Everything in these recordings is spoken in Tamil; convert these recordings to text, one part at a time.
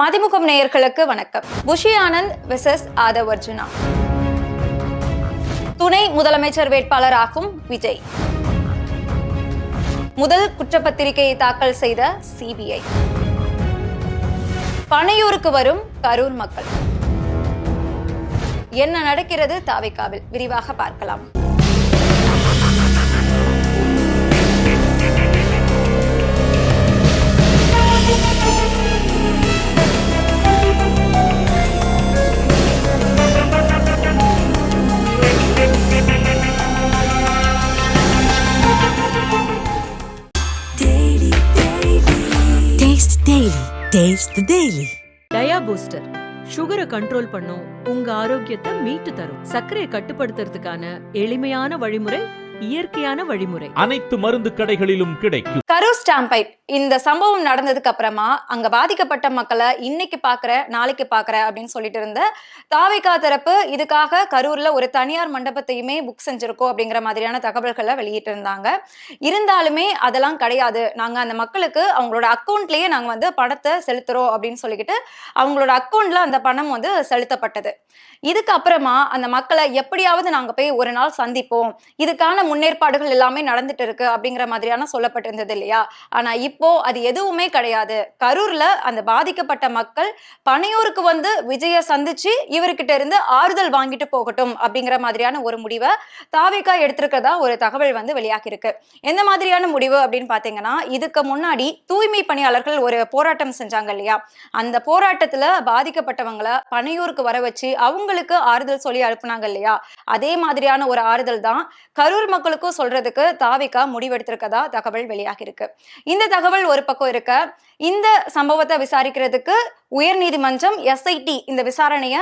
மதிமுகம் நேயர்களுக்கு வணக்கம். புஷி ஆனந்த் விசஸ் ஆதவ் அர்ஜுனா. துணை முதலமைச்சர் வேட்பாளராகும் விஜய். முதல் குற்றப்பத்திரிகையை தாக்கல் செய்த சிபிஐ. பனையூருக்கு வரும் கரூர் மக்கள். என்ன நடக்கிறது தாவைக்காவில்? விரிவாக பார்க்கலாம். Daily taste Taste dia booster சுகரை கண்ட்ரோல் பண்ணும். உங்க ஆரோக்கியத்தை மீட்டு தரும். சர்க்கரையை கட்டுப்படுத்துறதுக்கான எளிமையான வழிமுறை இயற்கையான வழிமுறை. அனைத்து மருந்து கடைகளிலும் கிடைக்கும். கரூர் ஸ்டாம்பைட் இந்த சம்பவம் நடந்ததுக்கு அப்புறமா அங்க பாதிக்கப்பட்ட மக்களை இன்னைக்கு பாக்குற நாளைக்கு பாக்குற அப்படின்னு சொல்லிட்டு இருந்த தாவைக்கா தரப்பு இதுக்காக கரூர்ல ஒரு தனியார் மண்டபத்தையுமே புக் செஞ்சிருக்கோம் அப்படிங்கிற மாதிரியான தகவல்களை வெளியிட்டு இருந்தாங்க. இருந்தாலுமே அதெல்லாம் கிடையாது. நாங்க அந்த மக்களுக்கு அவங்களோட அக்கௌண்ட்லயே நாங்க வந்து பணத்தை செலுத்துறோம் அப்படின்னு சொல்லிக்கிட்டு அவங்களோட அக்கௌண்ட்ல அந்த பணம் வந்து செலுத்தப்பட்டது. இதுக்கு அப்புறமா அந்த மக்களை எப்படியாவது நாங்க போய் ஒரு நாள் சந்திப்போம். இதுக்கான முன்னேற்பாடுகள் எல்லாமே நடந்துட்டு இருக்கு அப்படிங்கிற மாதிரியான சொல்லப்பட்டிருந்தது இல்லையா? ஆனா இப்போ அது எதுவுமே கிடையாது. கரூர்ல அந்த பாதிக்கப்பட்ட மக்கள் பனையூருக்கு வந்து விஜய சந்திச்சு இவர்கிட்ட இருந்து ஆறுதல் வாங்கிட்டு போகட்டும் அப்படிங்கிற மாதிரியான ஒரு முடிவை தாவேக்கா எடுத்திருக்கிறதா ஒரு தகவல் வந்து வெளியாகி இருக்கு எந்த மாதிரியான முடிவு அப்படின்னு பாத்தீங்கன்னா இதுக்கு முன்னாடி தூய்மை பணியாளர்கள் ஒரு போராட்டம் செஞ்சாங்க இல்லையா? அந்த போராட்டத்துல பாதிக்கப்பட்டவங்களை பனையூருக்கு வர வச்சு அவங்க அவங்களுக்கு ஆறுதல் சொல்லி அனுப்புனாங்க இல்லையா? அதே மாதிரியான ஒரு ஆறுதல் தான் கரூர் மக்களுக்கும் சொல்றதுக்கு தாவிகா முடிவெடுத்திருக்கதா தகவல் வெளியாகி இருக்கு இந்த தகவல் ஒரு பக்கம் இருக்க இந்த சம்பவத்தை விசாரிக்கிறதுக்கு உயர் நீதிமன்றம் எஸ்ஐடி இந்த விசாரணைய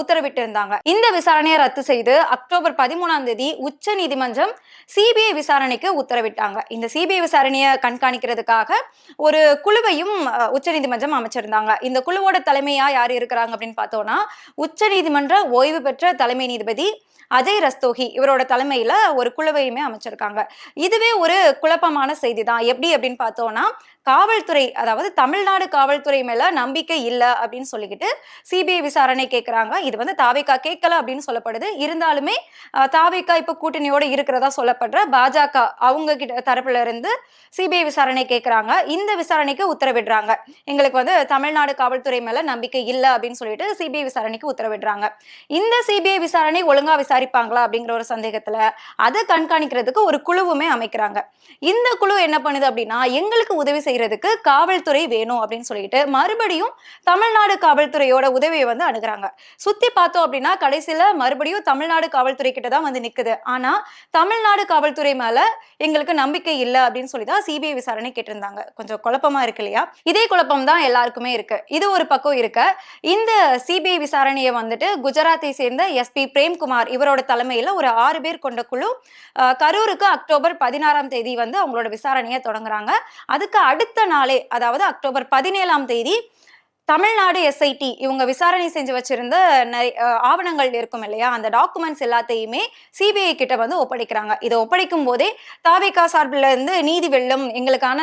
உத்தரவிட்டு இருந்தாங்க இந்த விசாரணையை ரத்து செய்து அக்டோபர் பதிமூணாம் தேதி உச்ச நீதிமன்றம் சிபிஐ விசாரணைக்கு உத்தரவிட்டாங்க. இந்த சிபிஐ விசாரணையை கண்காணிக்கிறதுக்காக ஒரு குழுவையும் உச்ச உச்சநீதிமன்றம் அமைச்சிருந்தாங்க. இந்த குழுவோட தலைமையா யார் இருக்கிறாங்க அப்படின்னு பார்த்தோம்னா உச்சநீதிமன்ற ஓய்வு பெற்ற தலைமை நீதிபதி அஜய் ரஸ்தோகி இவரோட தலைமையில ஒரு குழுவையுமே அமைச்சிருக்காங்க. இதுவே ஒரு குழப்பமான செய்தி தான் எப்படி அப்படின்னு பார்த்தோம்னா காவல்துறை அதாவது தமிழ்நாடு காவல்துறை மேல நம்பிக்கை இல்லை அப்படின்னு சொல்லிக்கிட்டு சிபிஐ விசாரணை கேட்குறாங்க இது வந்து தாவேக்கா கேட்கல அப்படின்னு சொல்லப்படுது. இருந்தாலுமே தாவேக்கா இப்போ கூட்டணியோட இருக்கிறதா சொல்லப்படுற பாஜக அவங்க கிட்ட தரப்புல இருந்து சிபிஐ விசாரணை கேட்குறாங்க இந்த விசாரணைக்கு உத்தரவிடுறாங்க. எங்களுக்கு வந்து தமிழ்நாடு காவல்துறை மேல நம்பிக்கை இல்லை அப்படின்னு சொல்லிட்டு சிபிஐ விசாரணைக்கு உத்தரவிடுறாங்க. இந்த சிபிஐ விசாரணை ஒழுங்கா விசாரிப்பாங்களா அப்படிங்கிற ஒரு சந்தேகத்துல அதை கண்காணிக்கிறதுக்கு ஒரு குழுவுமே அமைக்கிறாங்க. இந்த குழு என்ன பண்ணுது அப்படின்னா எங்களுக்கு உதவி செய்யறதுக்கு காவல்துறை வேணும் அப்படின்னு சொல்லிட்டு மறுபடியும் தமிழ்நாடு காவல்துறையோட உதவியை வந்து அணுகிறாங்க. சுத்தி பார்த்தோம் அப்படின்னா கடைசியில மறுபடியும் தமிழ்நாடு காவல்துறை கிட்ட தான் வந்து நிக்குது. ஆனா தமிழ்நாடு காவல்துறை மேல எங்களுக்கு நம்பிக்கை இல்லை அப்படின்னு சொல்லி தான் சிபிஐ விசாரணை கேட்டிருந்தாங்க. கொஞ்சம் குழப்பமா இருக்கு இல்லையா? இதே குழப்பம் தான் எல்லாருக்குமே இருக்கு. இது ஒரு பக்கம் இருக்க. இந்த சிபிஐ விசாரணையை வந்துட்டு குஜராத்தை சேர்ந்த எஸ்பி பிரேம்குமார் இவர் இவரோட தலைமையில் ஒரு ஆறு பேர் கொண்ட குழு கரூருக்கு அக்டோபர் பதினாறாம் தேதி வந்து அவங்களோட விசாரணையை தொடங்குறாங்க. அதுக்கு அடுத்த நாளே அதாவது அக்டோபர் பதினேழாம் தேதி தமிழ்நாடு எஸ்ஐடி இவங்க விசாரணை செஞ்சு வச்சிருந்த நிறைய- ஆவணங்கள் இருக்கும் இல்லையா? அந்த டாக்குமெண்ட்ஸ் எல்லாத்தையுமே சிபிஐ கிட்ட வந்து ஒப்படைக்கிறாங்க. இதை ஒப்படைக்கும் போதே தாவேகா சார்பில் இருந்து நீதி வெள்ளம் எங்களுக்கான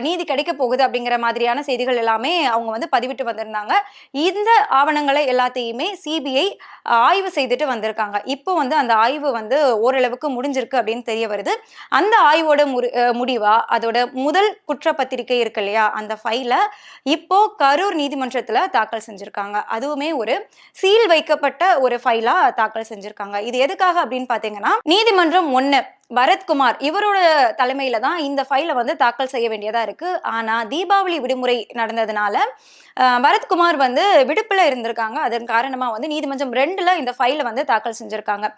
நீதி கிடைக்க போகுது அப்படிங்கிற மாதிரியான செய்திகள் எல்லாமே அவங்க வந்து பதிவிட்டு வந்திருந்தாங்க. இந்த ஆவணங்களை எல்லாத்தையுமே சிபிஐ ஆய்வு செய்துட்டு வந்திருக்காங்க. இப்போ வந்து அந்த ஆய்வு வந்து ஓரளவுக்கு முடிஞ்சிருக்கு அப்படின்னு தெரிய வருது. அந்த ஆய்வோட முடி முடிவா? அதோட முதல் குற்றப்பத்திரிகை இருக்கு இல்லையா? அந்த ஃபைல இப்போ கரூர் நீதி நீதிமன்றத்தில் தாக்கல் செஞ்சிருக்காங்க. அதுவுமே ஒரு சீல் வைக்கப்பட்ட ஒரு ஃபைலாக தாக்கல் செஞ்சுருக்காங்க. இது எதுக்காக அப்படின்னு பார்த்தீங்கன்னா நீதிமன்றம் ஒன்று பரத்குமார் இவரோட தலைமையில தான் இந்த ஃபைலை வந்து தாக்கல் செய்ய வேண்டியதா இருக்கு. ஆனா தீபாவளி விடுமுறை நடந்ததுனால பரத்குமார் வந்து விடுப்புல இருந்திருக்காங்க. அதன் காரணமா வந்து நீதிமன்றம் ரெண்டுல இந்த ஃபைலை வந்து தாக்கல் செஞ்சிருக்காங்க.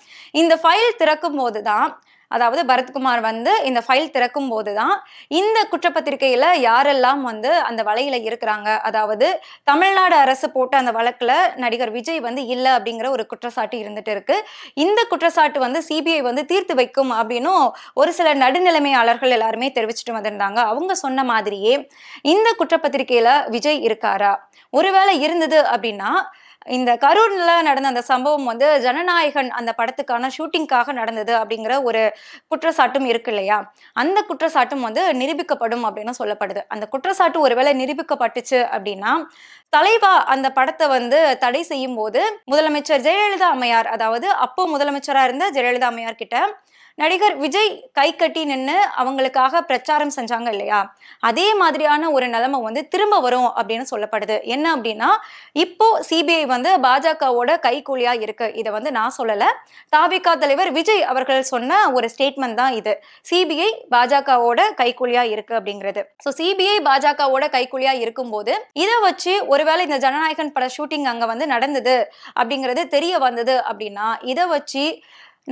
இந்த ஃபைல் திறக்கும் போது தான் அதாவது பரத்குமார் வந்து இந்த ஃபைல் திறக்கும் போது தான் இந்த குற்றப்பத்திரிகையில யாரெல்லாம் வந்து அந்த வலையில இருக்கிறாங்க? அதாவது தமிழ்நாடு அரசு போட்ட அந்த வழக்குல நடிகர் விஜய் வந்து இல்லை அப்படிங்கிற ஒரு குற்றச்சாட்டு இருந்துட்டு இருக்கு. இந்த குற்றச்சாட்டு வந்து சிபிஐ வந்து தீர்த்து வைக்கும் அப்படின்னும் ஒரு சில நடுநிலைமையாளர்கள் எல்லாருமே தெரிவிச்சுட்டு வந்திருந்தாங்க. அவங்க சொன்ன மாதிரியே இந்த குற்றப்பத்திரிகையில விஜய் இருக்காரா? ஒருவேளை இருந்தது அப்படின்னா இந்த கரூர்ல நடந்த அந்த சம்பவம் வந்து ஜனநாயகன் அந்த படத்துக்கான ஷூட்டிங்காக நடந்தது அப்படிங்கிற ஒரு குற்றச்சாட்டும் இருக்கு இல்லையா? அந்த குற்றச்சாட்டும் வந்து நிரூபிக்கப்படும் அப்படின்னு சொல்லப்படுது. அந்த குற்றச்சாட்டு ஒருவேளை நிரூபிக்கப்பட்டுச்சு அப்படின்னா தலைவா அந்த படத்தை வந்து தடை செய்யும் போது முதலமைச்சர் ஜெயலலிதா அம்மையார் அதாவது அப்போ முதலமைச்சரா இருந்த ஜெயலலிதா அம்மையார் கிட்ட நடிகர் விஜய் கை கட்டி நின்று அவங்களுக்காக பிரச்சாரம் செஞ்சாங்க இல்லையா? அதே மாதிரியான ஒரு நிலைமை வந்து திரும்ப வரும் அப்படின்னு சொல்லப்படுது. என்ன அப்படின்னா இப்போ சிபிஐ வந்து பாஜகவோட கைக்கூலியா இருக்கு. இதை வந்து நான் சொல்லல. தாவிகா தலைவர் விஜய் அவர்கள் சொன்ன ஒரு ஸ்டேட்மெண்ட் தான் இது. சிபிஐ பாஜகவோட கைக்கூலியா இருக்கு அப்படிங்கிறது. ஸோ சிபிஐ பாஜகவோட கைக்கூலியா இருக்கும்போது இதை வச்சு ஒருவேளை இந்த ஜனநாயகன் பட ஷூட்டிங் அங்க வந்து நடந்தது அப்படிங்கிறது தெரிய வந்தது அப்படின்னா இதை வச்சு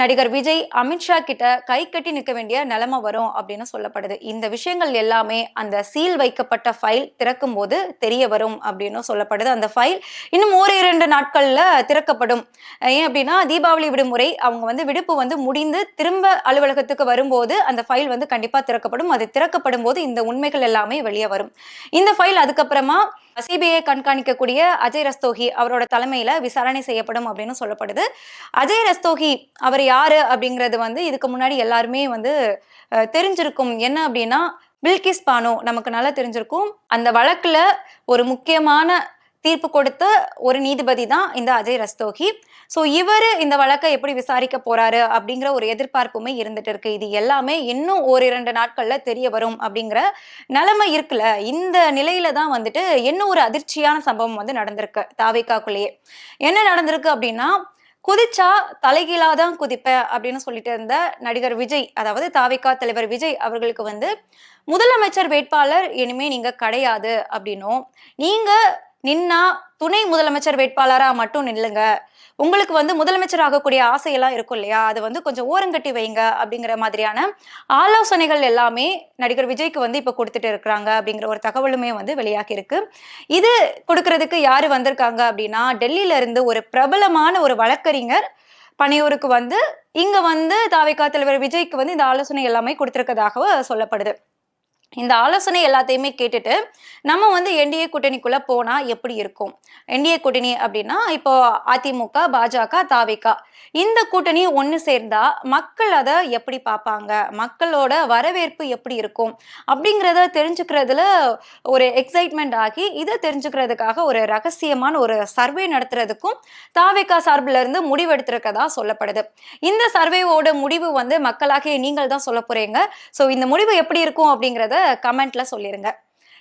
நடிகர் விஜய் அமித்ஷா கிட்ட கை கட்டி நிற்க வேண்டிய நிலைமை வரும் அப்படின்னு சொல்லப்படுது. இந்த விஷயங்கள் எல்லாமே அந்த சீல் வைக்கப்பட்ட ஃபைல் திறக்கும் போது தெரிய வரும் அப்படின்னு சொல்லப்படுது. அந்த ஃபைல் இன்னும் ஒரு இரண்டு நாட்களில் திறக்கப்படும். ஏன் அப்படின்னா தீபாவளி விடுமுறை அவங்க வந்து விடுப்பு வந்து முடிந்து திரும்ப அலுவலகத்துக்கு வரும்போது அந்த ஃபைல் வந்து கண்டிப்பாக திறக்கப்படும். அது திறக்கப்படும் போது இந்த உண்மைகள் எல்லாமே வெளியே வரும். இந்த ஃபைல் அதுக்கப்புறமா சிபிஐ கண்காணிக்கக்கூடிய அஜய் ரஸ்தோகி அவரோட தலைமையில விசாரணை செய்யப்படும் அப்படின்னு சொல்லப்படுது. அஜய் ரஸ்தோகி அவர் யாரு அப்படிங்கிறது வந்து இதுக்கு முன்னாடி எல்லாருமே வந்து தெரிஞ்சிருக்கும். என்ன அப்படின்னா பில்கிஸ் பானோ நமக்கு நல்லா தெரிஞ்சிருக்கும். அந்த வழக்குல ஒரு முக்கியமான தீர்ப்பு கொடுத்த ஒரு நீதிபதி தான் இந்த அஜய் ரஸ்தோகி. ஸோ இவர் இந்த வழக்கை எப்படி விசாரிக்க போறாரு அப்படிங்கிற ஒரு எதிர்பார்ப்புமே இருந்துட்டு இருக்கு. இது எல்லாமே இன்னும் ஓரிரண்டு நாட்கள்ல தெரிய வரும் அப்படிங்கிற நிலைமை இருக்குல்ல. இந்த நிலையில தான் வந்துட்டு என்ன ஒரு அதிர்ச்சியான சம்பவம் வந்து நடந்திருக்கு தாவேக்காக்குள்ளேயே. என்ன நடந்திருக்கு அப்படின்னா குதிச்சா தலைகீழா தான் குதிப்பேன் அப்படின்னு சொல்லிட்டு இருந்த நடிகர் விஜய் அதாவது தாவிகா தலைவர் விஜய் அவர்களுக்கு வந்து முதலமைச்சர் வேட்பாளர் இனிமே நீங்க கிடையாது அப்படின்னும். நீங்க நின்னா துணை முதலமைச்சர் வேட்பாளரா மட்டும் நில்லுங்க. உங்களுக்கு வந்து முதலமைச்சர் ஆகக்கூடிய ஆசையெல்லாம் இருக்கும் இல்லையா? அது வந்து கொஞ்சம் ஓரங்கட்டி வைங்க அப்படிங்கிற மாதிரியான ஆலோசனைகள் எல்லாமே நடிகர் விஜய்க்கு வந்து இப்போ கொடுத்துட்டு இருக்கிறாங்க அப்படிங்கிற ஒரு தகவலுமே வந்து வெளியாகி இருக்கு இது கொடுக்கறதுக்கு யாரு வந்திருக்காங்க அப்படின்னா டெல்லியில இருந்து ஒரு பிரபலமான ஒரு வழக்கறிஞர் பணியூருக்கு வந்து இங்க வந்து தாவைக்கா தலைவர் விஜய்க்கு வந்து இந்த ஆலோசனை எல்லாமே கொடுத்திருக்கதாக சொல்லப்படுது. இந்த ஆலோசனை எல்லாத்தையுமே கேட்டுட்டு நம்ம வந்து என்டிஏ கூட்டணிக்குள்ள போனா எப்படி இருக்கும்? என்டிஏ கூட்டணி அப்படின்னா இப்போ அதிமுக பாஜக தாவிகா இந்த கூட்டணி ஒன்று சேர்ந்தா மக்கள் அதை எப்படி பார்ப்பாங்க? மக்களோட வரவேற்பு எப்படி இருக்கும்? அப்படிங்கிறத தெரிஞ்சுக்கிறதுல ஒரு எக்ஸைட்மெண்ட் ஆகி இதை தெரிஞ்சுக்கிறதுக்காக ஒரு ரகசியமான ஒரு சர்வே நடத்துறதுக்கும் தாவிகா சார்பில் இருந்து முடிவெடுத்திருக்கதா சொல்லப்படுது. இந்த சர்வேவோட முடிவு வந்து மக்களாகிய நீங்கள் தான் சொல்ல போறீங்க. ஸோ இந்த முடிவு எப்படி இருக்கும் அப்படிங்கிறத கமெண்ட்ல சொல்லிருங்க.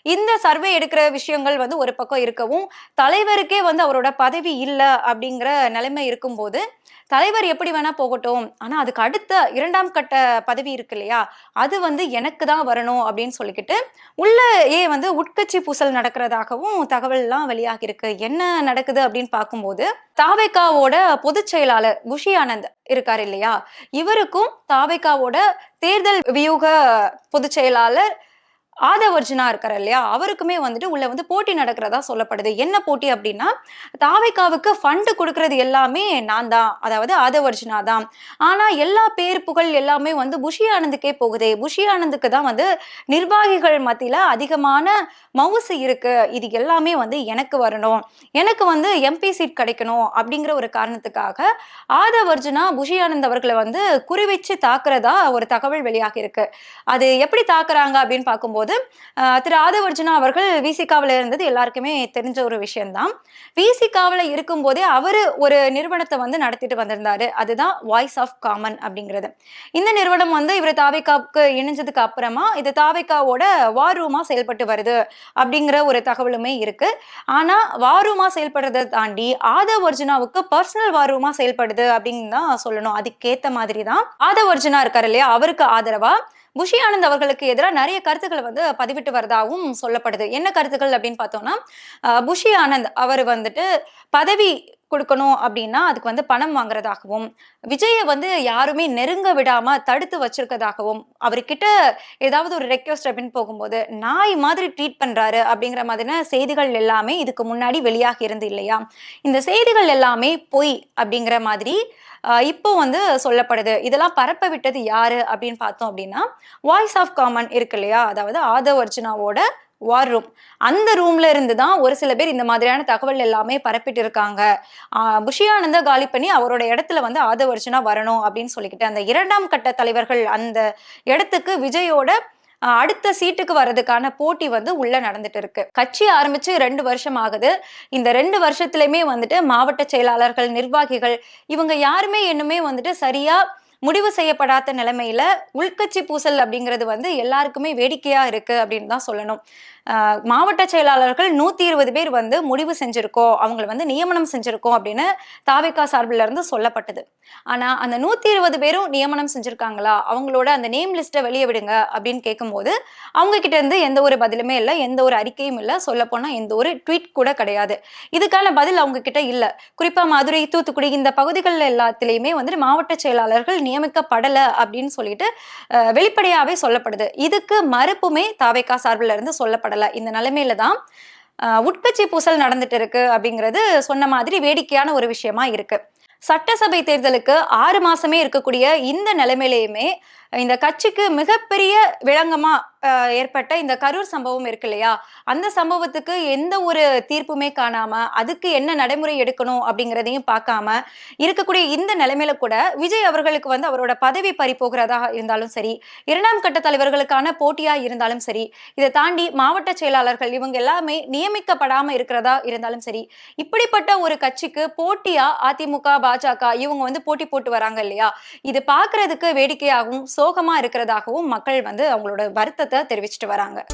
இந்த சர்வே எடுக்கிற விஷயங்கள் வந்து ஒரு பக்கம் இருக்கவும் தலைவருக்கே வந்து அவரோட பதவி இல்லை அப்படிங்கிற நிலைமை இருக்கும்போது தலைவர் எப்படி வேணா போகட்டும். ஆனா அதுக்கு அடுத்த இரண்டாம் கட்ட பதவி இருக்கு இல்லையா? அது வந்து எனக்கு தான் வரணும் அப்படின்னு சொல்லிக்கிட்டு உள்ளே வந்து உட்கட்சி பூசல் நடக்கிறதாகவும் தகவல்லாம் வெளியாகி இருக்கு என்ன நடக்குது அப்படின்னு பார்க்கும்போது தாவேக்காவோட பொதுச் செயலாளர் குஷி ஆனந்த் இருக்கார் இல்லையா? இவருக்கும் தாவேக்காவோட தேர்தல் வியூக பொதுச் செயலாளர் ஆதவர்ஜுனா இருக்கார் இல்லையா? அவருக்குமே வந்துட்டு உள்ள வந்து போட்டி நடக்கிறதா சொல்லப்படுது. என்ன போட்டி அப்படின்னா தாவைக்காவுக்கு ஃபண்டு கொடுக்கறது எல்லாமே நான் தான். அதாவது ஆதவர்ஜுனா தான். ஆனா எல்லா பேர் புகழ் எல்லாமே வந்து புஷி ஆனந்துக்கே போகுதே. புஷி ஆனந்துக்கு தான் வந்து நிர்வாகிகள் மத்தியில அதிகமான மவுசு இருக்கு. இது எல்லாமே வந்து எனக்கு வரணும். எனக்கு வந்து எம்பி சீட் கிடைக்கணும் அப்படிங்கிற ஒரு காரணத்துக்காக ஆதவர்ஜுனா புஷி ஆனந்த் அவர்களை வந்து குறிவச்சு தாக்குறதா ஒரு தகவல் வெளியாகி இருக்கு அது எப்படி தாக்குறாங்க அப்படின்னு பார்க்கும்போது போது. திரு ஆதவர்ஜுனா அவர்கள் விசிகாவில் இருந்தது எல்லாருக்குமே தெரிஞ்ச ஒரு விஷயம்தான். விசிகாவில் இருக்கும்போதே அவர் ஒரு நிறுவனத்தை வந்து நடத்திட்டு வந்திருந்தாரு. அதுதான் வாய்ஸ் ஆஃப் காமன் அப்படிங்கிறது. இந்த நிறுவனம் வந்து இவர் தாவிகாவுக்கு இணைஞ்சதுக்கு அப்புறமா இது தாவிகாவோட வார் ரூமா செயல்பட்டு வருது அப்படிங்கிற ஒரு தகவலுமே இருக்கு. ஆனா வார் ரூமா செயல்படுறதை தாண்டி ஆதவ் அர்ஜுனாவுக்கு பர்சனல் வார் ரூமா செயல்படுது அப்படின்னு தான் சொல்லணும். அதுக்கேத்த மாதிரி தான் ஆதவ் அர்ஜுனா இல்லையா? அவருக்கு ஆதரவா? புஷி ஆனந்த் அவர்களுக்கு எதிராக நிறைய கருத்துக்களை வந்து பதிவிட்டு வரதாகவும் சொல்லப்படுது. என்ன கருத்துக்கள் அப்படின்னு பார்த்தோம்னா புஷி ஆனந்த் அவர் வந்துட்டு பதவி கொடுக்கணும் அப்படின்னா அதுக்கு வந்து பணம் வாங்குறதாகவும் விஜயை வந்து யாருமே நெருங்க விடாம தடுத்து வச்சிருக்கதாகவும் அவர்கிட்ட ஏதாவது ஒரு ரெக்வஸ்ட் அப்படின்னு போகும்போது நாய் மாதிரி ட்ரீட் பண்றாரு அப்படிங்கிற மாதிரியான செய்திகள் எல்லாமே இதுக்கு முன்னாடி வெளியாகி இருந்து இல்லையா? இந்த செய்திகள் எல்லாமே பொய் அப்படிங்கிற மாதிரி இப்போ வந்து சொல்லப்படுது. இதெல்லாம் பரப்ப விட்டது யாரு அப்படின்னு பார்த்தோம் அப்படின்னா வாய்ஸ் ஆஃப் காமன் இருக்கு இல்லையா? அதாவது ஆதவ் அர்ஜுனாவோட வார் ரூம் அந்த ரூம்ல இருந்து தான் ஒரு சில பேர் இந்த மாதிரியான தகவல் எல்லாமே பரப்பிட்டு இருக்காங்க புஷியானந்த காலி பண்ணி அவரோட இடத்துல வந்து ஆதவர்ஷனா வரணும் அப்படின்னு சொல்லிக்கிட்டு அந்த இரண்டாம் கட்ட தலைவர்கள் அந்த இடத்துக்கு விஜயோட அடுத்த சீட்டுக்கு வர்றதுக்கான போட்டி வந்து உள்ள நடந்துட்டு இருக்கு கட்சி ஆரம்பிச்சு ரெண்டு வருஷம் ஆகுது. இந்த ரெண்டு வருஷத்துலயுமே வந்துட்டு மாவட்ட செயலாளர்கள் நிர்வாகிகள் இவங்க யாருமே இன்னுமே வந்துட்டு சரியா முடிவு செய்யப்படாத நிலைமையில உள்கட்சி பூசல் அப்படிங்கிறது வந்து எல்லாருக்குமே வேடிக்கையா இருக்கு அப்படின்னு தான் சொல்லணும். மாவட்ட செயலாளர்கள் நூத்தி இருபது பேர் வந்து முடிவு செஞ்சிருக்கோம் அவங்களை வந்து நியமனம் செஞ்சிருக்கோம் அப்படின்னு தாவேக்கா சார்பில் இருந்து சொல்லப்பட்டது. ஆனா அந்த நூத்தி இருபது பேரும் நியமனம் செஞ்சிருக்காங்களா? அவங்களோட அந்த நேம் லிஸ்ட்டை வெளியே விடுங்க அப்படின்னு கேட்கும்போது அவங்க கிட்ட இருந்து எந்த ஒரு பதிலுமே இல்லை எந்த ஒரு அறிக்கையும் இல்லை சொல்ல போனா எந்த ஒரு ட்வீட் கூட கிடையாது. இதுக்கான பதில் அவங்க கிட்ட இல்லை. குறிப்பா மதுரை தூத்துக்குடி இந்த பகுதிகளில் எல்லாத்திலையுமே வந்துட்டு மாவட்ட செயலாளர்கள் நியமிக்கப்படல அப்படின்னு சொல்லிட்டு வெளிப்படையாவே சொல்லப்படுது. இதுக்கு மறுப்புமே தாவேக்கா சார்பில் இருந்து சொல்லப்படல. இந்த நிலைமையில தான் உட்கட்சி பூசல் நடந்துட்டு இருக்கு அப்படிங்கிறது சொன்ன மாதிரி வேடிக்கையான ஒரு விஷயமா இருக்கு. சட்டசபை தேர்தலுக்கு ஆறு மாசமே இருக்கக்கூடிய இந்த நிலைமையிலையுமே இந்த கட்சிக்கு மிகப்பெரிய விளங்கமா ஏற்பட்ட இந்த கரூர் சம்பவம் இருக்கு இல்லையா? அந்த சம்பவத்துக்கு எந்த ஒரு தீர்ப்புமே காணாம அதுக்கு என்ன நடைமுறை எடுக்கணும் அப்படிங்கிறதையும் பார்க்காம இருக்கக்கூடிய இந்த நிலைமையில கூட விஜய் அவர்களுக்கு வந்து அவரோட பதவி பறி போகிறதா இருந்தாலும் சரி இரண்டாம் கட்ட தலைவர்களுக்கான போட்டியா இருந்தாலும் சரி இதை தாண்டி மாவட்ட செயலாளர்கள் இவங்க எல்லாமே நியமிக்கப்படாம இருக்கிறதா இருந்தாலும் சரி இப்படிப்பட்ட ஒரு கட்சிக்கு போட்டியா அதிமுக பாஜக இவங்க வந்து போட்டி போட்டு வராங்க இல்லையா? இது பாக்குறதுக்கு வேடிக்கையாகவும் சோகமா இருக்கிறதாகவும் மக்கள் வந்து அவங்களோட வருத்தத்தை தெரிவிச்சிட்டு வராங்க.